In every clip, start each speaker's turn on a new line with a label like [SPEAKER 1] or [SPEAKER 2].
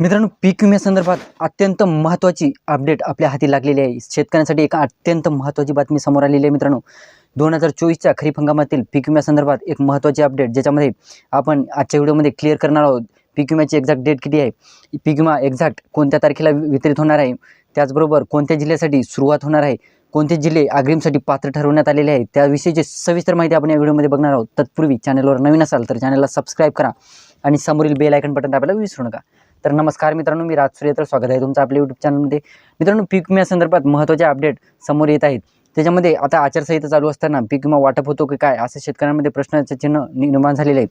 [SPEAKER 1] मित्रांनो पीक विम्यासंदर्भात अत्यंत महत्त्वाची अपडेट आपल्या हाती लागलेली आहे. शेतकऱ्यांसाठी एक अत्यंत महत्त्वाची बातमी समोर आलेली आहे मित्रांनो. दोन हजार चोवीसच्या खरीप हंगामातील पीक विम्यासंदर्भात एक महत्त्वाची अपडेट ज्याच्यामध्ये आपण आजच्या व्हिडिओमध्ये क्लिअर करणार आहोत पीक विम्याची एक्झॅक्ट डेट किती आहे पीक विमा एक्झॅक्ट कोणत्या तारखेला वितरित होणार आहे त्याचबरोबर कोणत्या जिल्ह्यासाठी सुरुवात होणार आहे कोणते जिल्हे अग्रिमसाठी पात्र ठरवण्यात आलेले आहेत त्याविषयीची सविस्तर माहिती आपण या व्हिडिओमध्ये बघणार आहोत तत्पूर्वी चॅनलवर नवीन असाल तर चॅनलला सबस्क्राईब करा आणि समोरील बेल आयकन बटन दाबायला विसरू नका. तर नमस्कार मित्रांनो मी राज तर स्वागत आहे तुमचं आपल्या यूट्यूब चॅनलमध्ये मित्रांनो पीक विम्यासंदर्भात महत्त्वाचे अपडेट समोर येत आहेत. त्याच्यामध्ये आता आचारसंहिता चालू असताना पीक विमा वाटप होतो की काय असं शेतकऱ्यांमध्ये प्रश्नाचे चिन्ह निर्माण झालेले आहे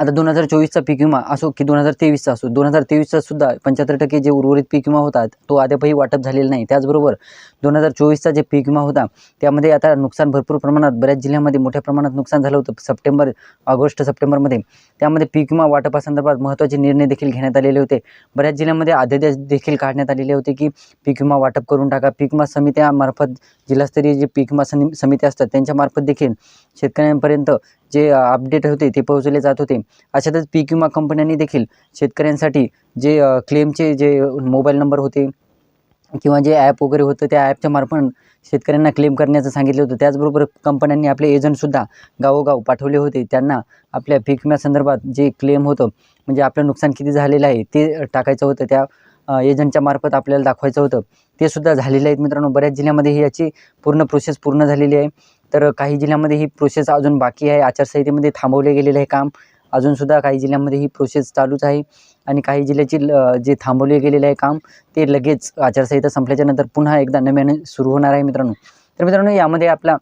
[SPEAKER 1] आता दोन हजार चोवीसचा पीक विमा असो की दोन हजार तेवीसचा असो दोन हजार तेवीसचा सुद्धा पंच्याहत्तर टक्के जे उर्वरित पीक विमा होता तो अद्यापही वाटप झालेला नाही. त्याचबरोबर दोन हजार चोवीसचा जे पीक विमा होता त्यामध्ये आता नुकसान भरपूर प्रमाणात बऱ्याच जिल्ह्यामध्ये मोठ्या प्रमाणात नुकसान झालं होतं सप्टेंबर ऑगस्ट सप्टेंबरमध्ये. त्यामध्ये पीक विमा वाटपासंदर्भात महत्त्वाचे निर्णय देखील घेण्यात आलेले होते. बऱ्याच जिल्ह्यामध्ये अध्यादेश देखील काढण्यात आलेले होते की पीक विमा वाटप करून टाका. पीक विमा समित्यामार्फत जिल्हास्तरीय जे पीक विमा समित्या असतात त्यांच्यामार्फत देखील शेतकऱ्यांपर्यंत जे अपडेट होते ते पोहोचवले जात होते. अशातच पीक विमा कंपन्यांनी देखील शेतकऱ्यांसाठी जे क्लेमचे जे मोबाईल नंबर होते किंवा जे ॲप वगैरे होतं त्या ॲपच्या मार्फत शेतकऱ्यांना क्लेम करण्याचं सांगितलं होतं. त्याचबरोबर कंपन्यांनी आपले एजंटसुद्धा गावोगाव पाठवले होते. त्यांना आपल्या पीक विम्यासंदर्भात जे क्लेम होतं म्हणजे आपलं नुकसान किती झालेलं आहे ते टाकायचं होतं. त्या एजंटच्या मार्फत आपल्याला दाखवायचं होतं. ते सुद्धा झालेलं आहेत मित्रांनो बऱ्याच जिल्ह्यामध्ये ही याची पूर्ण प्रोसेस पूर्ण झालेली आहे. तर काही जिल्ह्यामध्ये ही प्रोसेस अजून बाकी आहे. आचारसंहितेमध्ये थांबवले गेलेलं आहे काम. अजूनसुद्धा काही जिल्ह्यामध्ये ही प्रोसेस चालूच आहे. आणि काही जिल्ह्याची ल- जे थांबवले गेलेले आहे काम ते लगेच आचारसंहिता संपल्याच्या नंतर पुन्हा एकदा नव्याने सुरू होणार आहे मित्रांनो. तर मित्रांनो यामध्ये आपला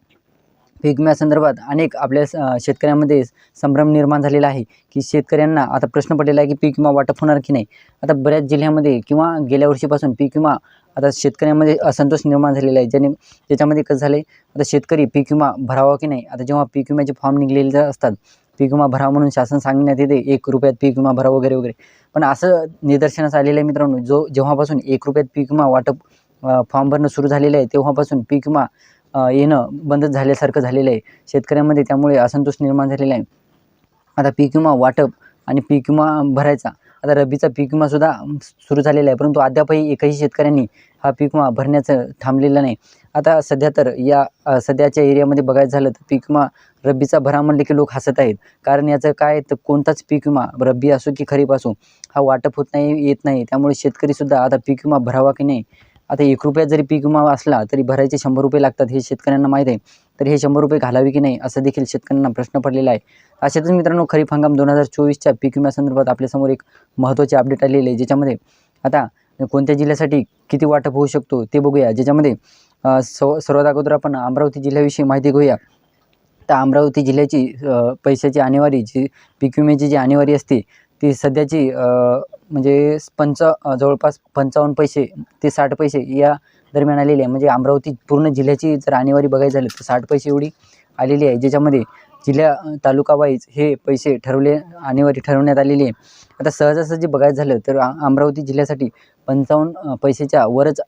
[SPEAKER 1] पीक विम्यासंदर्भात अनेक आपल्या स- शेतकऱ्यांमध्ये संभ्रम निर्माण झालेला आहे की शेतकऱ्यांना आता प्रश्न पडलेला आहे की पीक विमा वाटप होणार की नाही? आता बऱ्याच जिल्ह्यामध्ये किंवा गेल्या वर्षीपासून पीक विमा आता शेतकऱ्यांमध्ये असंतोष निर्माण झालेला आहे. ज्याने त्याच्यामध्ये कसं झालं आहे आता शेतकरी पीक विमा भरावा की नाही? आता जेव्हा पीक विम्याचे फॉर्म निघलेले असतात. पीक विमा भरावा म्हणून शासन सांगण्यात येते एक रुपयात पीक विमा भरा वगैरे वगैरे. पण असं निदर्शनास आलेलं आहे मित्रांनो जो जेव्हापासून एक रुपयात पीक विमा वाटप फॉर्म भरणं सुरू झालेलं आहे तेव्हापासून पीक विमा येणं बंदच झाल्यासारखं झालेलं आहे शेतकऱ्यांमध्ये. त्यामुळे असंतोष निर्माण झालेला आहे. आता पीक विमा वाटप आणि पीक विमा भरायचा आता रब्बीचा पीक विमासुद्धा सुरू झालेला आहे परंतु अद्यापही एकही शेतकऱ्यांनी हा पीक विमा भरण्याचं थांबलेलं नाही. आता सध्या तर या सध्याच्या एरियामध्ये बघायचं झालं तर पीक विमा रब्बीचा भरा म्हणले की लोक हसत आहेत. कारण याचं काय तर कोणताच पीक विमा रब्बी असो की खरीप असो हा वाटप होत नाही येत नाही. त्यामुळे शेतकरीसुद्धा आता पीक विमा भरावा की नाही आता एक रुपयात जरी पीक विमा असला तरी भरायचे शंभर रुपये लागतात हे शेतकऱ्यांना माहीत आहे. तर हे शंभर रुपये घालावे की नाही असं देखील शेतकऱ्यांना प्रश्न पडलेला आहे. अशातच मित्रांनो खरीप हंगाम दोन हजार चोवीसच्या पीक विम्यासंदर्भात आपल्यासमोर एक महत्त्वाचे अपडेट आलेले आहे. ज्याच्यामध्ये आता कोणत्या जिल्ह्यासाठी किती वाटप होऊ शकतो ते बघूया. ज्याच्यामध्ये अ, सर्वात अगोदर आपण अमरावती जिल्ह्याविषयी माहिती घेऊया. तर अमरावती जिल्ह्याची पैशाची आणेवारी जी पीक विम्याची जी आणेवारी असते ती सध्याची म्हणजे पंच जवळपास पंचावन्न पैसे ते साठ पैसे या दरम्यान आलेली आहे. म्हणजे अमरावती पूर्ण जिल्ह्याची जर आणेवारी बघायची झाली तर साठ पैसे एवढी आलेली आहे. ज्याच्यामध्ये जिल्हा तालुकावाईज हे पैसे ठरवले आणेवारी ठरवण्यात आलेली आहे. आता सहजासहजी बघायचं झालं तर अमरावती जिल्ह्यासाठी पंचावन्न पैशाच्या वरच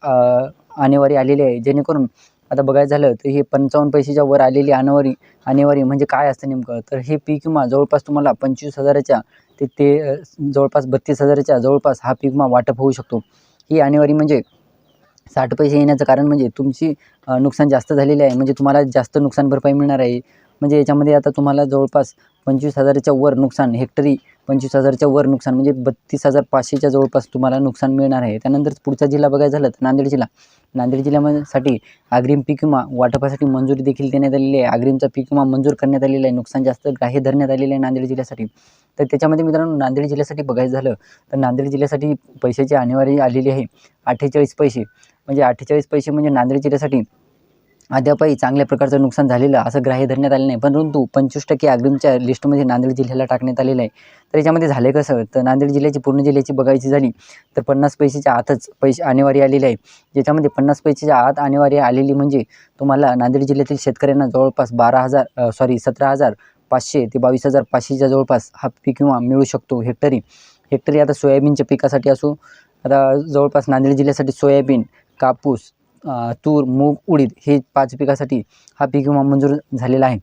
[SPEAKER 1] आणेवारी आलेली आहे. जेणेकरून आता बघायचं झालं तर हे पंचावन्न पैशाच्या वर आलेली आणेवारी आणेवारी म्हणजे काय असतं नेमकं? तर हे पीक विमा जवळपास तुम्हाला पंचवीस हजाराच्या ते ते जवळपास बत्तीस हजाराच्या जवळपास हा पीक विमा वाटप होऊ शकतो. ही आणेवारी म्हणजे साठ पैसे येण्याचं कारण म्हणजे तुमची नुकसान जास्त झालेले आहे. म्हणजे तुम्हाला जास्त नुकसान भरपाई मिळणार आहे. म्हणजे याच्यामध्ये आता तुम्हाला जवळपास पंचवीस हजाराच्या वर नुकसान हेक्टरी पंचवीस हजारच्या वर नुकसान म्हणजे बत्तीस हजार पाचशेच्या जवळपास तुम्हाला नुकसान मिळणार आहे. त्यानंतर पुढचा जिल्हा बघायचा झालं तर नांदेड जिल्हा. नांदेड जिल्ह्यामध्ये अग्रिम पीक विमा वाटपासाठी मंजुरी देखील देण्यात आलेली आहे. अग्रिमचा पीक विमा मंजूर करण्यात आलेला आहे. नुकसान जास्त ग्राह्य धरण्यात आलेलं आहे नांदेड जिल्ह्यासाठी. तर त्याच्यामध्ये मित्रांनो नांदेड जिल्ह्यासाठी बघायचं झालं तर नांदेड जिल्ह्यासाठी पैशाची आणेवारी आलेली आहे. अठ्ठेचाळीस पैसे. म्हणजे अठ्ठेचाळीस पैसे म्हणजे नांदेड जिल्ह्यासाठी अद्यापही चांगल्या प्रकारचं नुकसान झालेलं असं ग्राह्य धरण्यात आलं नाही. परंतु पंचवीस टक्के अग्रिमच्या लिस्टमध्ये नांदेड जिल्ह्याला टाकण्यात आलेलं आहे. तर याच्यामध्ये झालं कसं? तर नांदेड जिल्ह्याची पूर्ण जिल्ह्याची बघायची झाली तर पन्नास पैशाच्या आतच पैसे आणेवारी आलेली आहे. ज्याच्यामध्ये पन्नास पैशाच्या आत आणेवारी आलेली म्हणजे तुम्हाला नांदेड जिल्ह्यातील शेतकऱ्यांना जवळपास बारा हजार सॉरी सतरा हजार पाचशे ते बावीस हजार पाचशेच्या जवळपास हा पीक विमा मिळू शकतो हेक्टरी. हेक्टरी आता सोयाबीनच्या पिकासाठी असो आता जवळपास नांदेड जिल्ह्यासाठी सोयाबीन कापूस तूर मूग उडीद हे पाच पिकासाठी हा पीक विमा मंजूर झालेला आहे.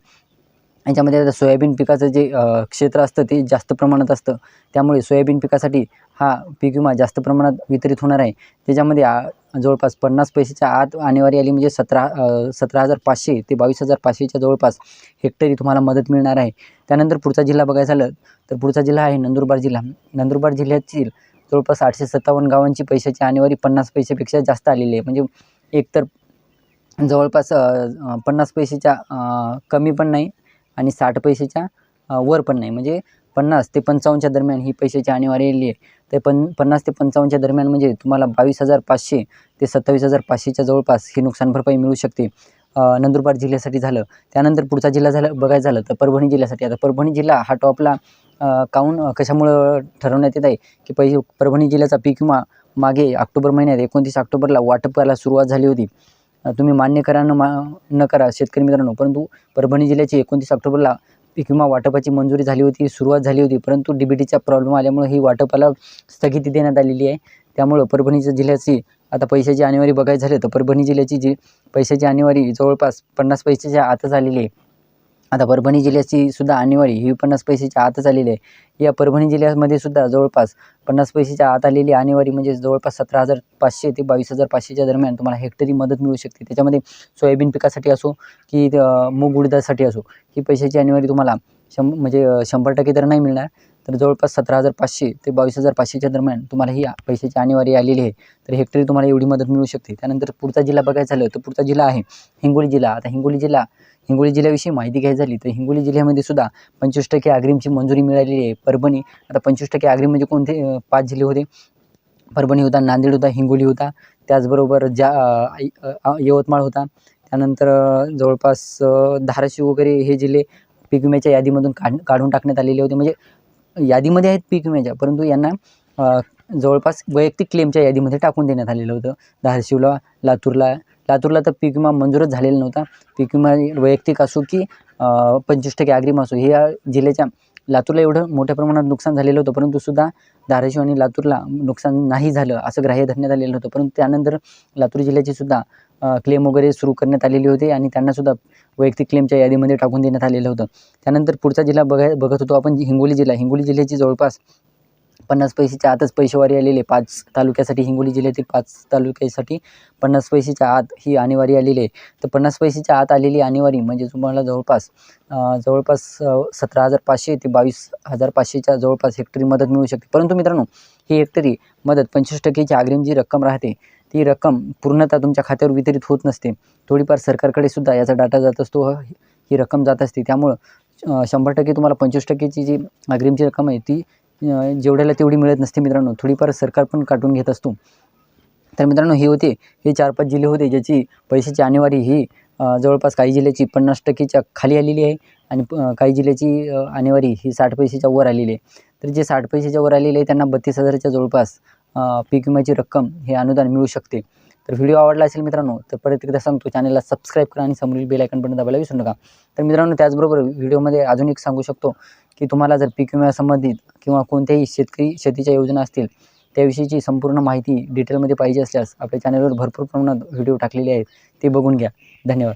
[SPEAKER 1] याच्यामध्ये आता सोयाबीन पिकाचं जे क्षेत्र असतं ते जास्त प्रमाणात असतं. त्यामुळे सोयाबीन पिकासाठी हा पीक विमा जास्त प्रमाणात वितरित होणार आहे. त्याच्यामध्ये आ जवळपास पन्नास पैशाच्या आत आणेवारी आली म्हणजे सतरा सतरा हजार पाचशे ते बावीस हजार पाचशेच्या जवळपास हेक्टरी तुम्हाला मदत मिळणार आहे. त्यानंतर पुढचा जिल्हा बघायचा झालं तर पुढचा जिल्हा आहे नंदुरबार जिल्हा. नंदुरबार जिल्ह्यातील जवळपास आठशे सत्तावन्न गावांची पैशाची आणेवारी पन्नास पैशापेक्षा जास्त आलेली आहे. म्हणजे एकतर जवळपास पन्नास पैशाच्या कमी पण नाही आणि साठ पैशाच्या वर पण नाही. म्हणजे पन्नास ते पंचावन्नच्या दरम्यान ही पैशाची आणेवारी आलेली आहे. तर पण पन्नास ते पंचावन्नच्या दरम्यान म्हणजे तुम्हाला बावीस हजार पाचशे ते सत्तावीस हजार पाचशेच्या जवळपास ही नुकसान भरपाई मिळू शकते. नंदुरबार जिल्ह्यासाठी झालं. त्यानंतर पुढचा जिल्हा झालं बघायचं झालं तर परभणी जिल्ह्यासाठी. आता परभणी जिल्हा हा टॉपला काऊन कशामुळं ठरवण्यात येत आहे की पै परभणी जिल्ह्याचा पीक विमा मागे ऑक्टोबर महिन्यात एकोणतीस ऑक्टोबरला वाटपाला सुरुवात झाली होती. तुम्ही मान्य करा न मा न करा शेतकरी मित्रांनो परंतु परभणी जिल्ह्याची एकोणतीस ऑक्टोबरला पीक विमा वाटपाची मंजुरी झाली होती सुरुवात झाली होती परंतु डी बी टीचा प्रॉब्लेम आल्यामुळे ही वाटपाला स्थगिती देण्यात आलेली आहे. त्यामुळं परभणीच्या जिल्ह्याची आता पैशाची आणेवारी बघायचं झालं तर परभणी जिल्ह्याची जी पैशाची आणेवारी जवळपास पन्नास पैशाच्या आतच आलेली आहे. आता परभणी जिल्ह्याची सुद्धा आणेवारी ही पन्नास पैशाच्या आतच आलेली आहे. या परभणी जिल्ह्यामध्ये सुद्धा जवळपास पन्नास पैशाच्या आत आलेली आणेवारी म्हणजे जवळपास सतरा हजार पाचशे ते बावीस हजार पाचशेच्या दरम्यान तुम्हाला हेक्टरी मदत मिळू शकते. त्याच्यामध्ये सोयाबीन पिकासाठी असो की मूग उडदासाठी असो ही पैशाची आणेवारी तुम्हाला शं म्हणजे शंभर टक्के तर नाही मिळणार. तर जवळपास सतरा हजार पाचशे ते बावीस हजार पाचशेच्या दरम्यान तुम्हाला ही पैशाची आणेवारी आलेली आहे. तर हेक्टरी तुम्हाला एवढी मदत मिळू शकते. त्यानंतर पुढचा जिल्हा बघायचं झालं तर पुढचा जिल्हा आहे हिंगोली जिल्हा. आता हिंगोली जिल्हा हिंगोली जिल्ह्याविषयी माहिती घ्यायची झाली तर हिंगोली जिल्ह्यामध्ये सुद्धा पंचवीस टक्के अग्रिमची मंजुरी मिळालेली आहे. परभणी आता पंचवीस टक्के अग्रिम म्हणजे कोणते पाच जिल्हे होते? परभणी होता नांदेड होता हिंगोली होता. त्याचबरोबर ज्या यवतमाळ होता. त्यानंतर जवळपास धाराशिव वगैरे हे जिल्हे पीक विम्याच्या यादीमधून काढ काढून टाकण्यात आलेले होते. म्हणजे यादीमध्ये आहेत पीक विम्याच्या परंतु यांना जवळपास वैयक्तिक क्लेमच्या यादीमध्ये टाकून देण्यात आलेलं होतं. धाराशिवला लातूरला लातूरला तर पीक विमा मंजूरच झालेला नव्हता. पीक विमा वैयक्तिक असो की पंचवीस टक्के अग्रिम असो हे या जिल्ह्याच्या लातूरला एवढं मोठ्या प्रमाणात नुकसान झालेलं होतं परंतु सुद्धा धाराशिव आणि लातूरला नुकसान नाही झालं असं ग्राह्य धरण्यात आलेलं होतं. परंतु त्यानंतर लातूर जिल्ह्याची सुद्धा क्लेम वगैरे सुरू करण्यात आलेली होती आणि त्यांनासुद्धा वैयक्तिक क्लेमच्या यादीमध्ये टाकून देण्यात आलेलं होतं. त्यानंतर पुढचा जिल्हा बघाय बघत होतो आपण हिंगोली जिल्हा. हिंगोली जिल्ह्याची जवळपास पन्नास पैशाच्या आतच पैसेवारी आलेली पाच तालुक्यासाठी हिंगोली जिल्ह्यातील पाच तालुक्यासाठी पन्नास पैशाच्या आत ही आणीवारी आलेली आहे. तर पन्नास पैशाच्या आत आलेली आणीवारी म्हणजे तुम्हाला जवळपास जवळपास सतरा हजार पाचशे ते बावीस हजार पाचशेच्या जवळपास हेक्टरी मदत मिळू शकते. परंतु मित्रांनो ही हेक्टरी मदत पंचवीस टक्केची अग्रिम जी रक्कम राहते ती रक्कम पूर्णतः तुमच्या खात्यावर वितरित होत नसते. थोडीफार सरकारकडे सुद्धा याचा डाटा जात असतो ही रक्कम जात असते. त्यामुळं शंभर टक्के तुम्हाला पंचवीस टक्केची जी अग्रिमची रक्कम आहे ती जेवढ्याला तेवढी मिळत नसते मित्रांनो. थोडीफार सरकार पण काटून घेत असतो. तर मित्रांनो हे होते हे चार पाच जिल्हे होते ज्याची पैशाची आणेवारी ही जवळपास काही जिल्ह्याची पन्नास टक्केच्या खाली आलेली आहे आणि प- काही जिल्ह्याची आणेवारी ही साठ पैशाच्या वर आलेली आहे. तर जे साठ पैशाच्या वर आलेले आहे त्यांना बत्तीस हजाराच्या जवळपास पीक विम्याची रक्कम हे अनुदान मिळू शकते. तर व्हिडिओ आवडला असेल मित्रांनो तर परत एकदा सांगतो चॅनलला सबस्क्राईब करा आणि समोरील बेल आयकन पण दाबायला विसरू नका. तर मित्रांनो त्याचबरोबर व्हिडिओमध्ये अजून एक सांगू शकतो की तुम्हाला जर पीक विम्यासंबंधित किंवा कोणत्याही शेतकरी शेतीच्या योजना असतील त्याविषयीची संपूर्ण माहिती डिटेलमध्ये पाहिजे असल्यास आपल्या चॅनलवर भरपूर प्रमाणात व्हिडिओ टाकलेले आहेत ते बघून घ्या. धन्यवाद.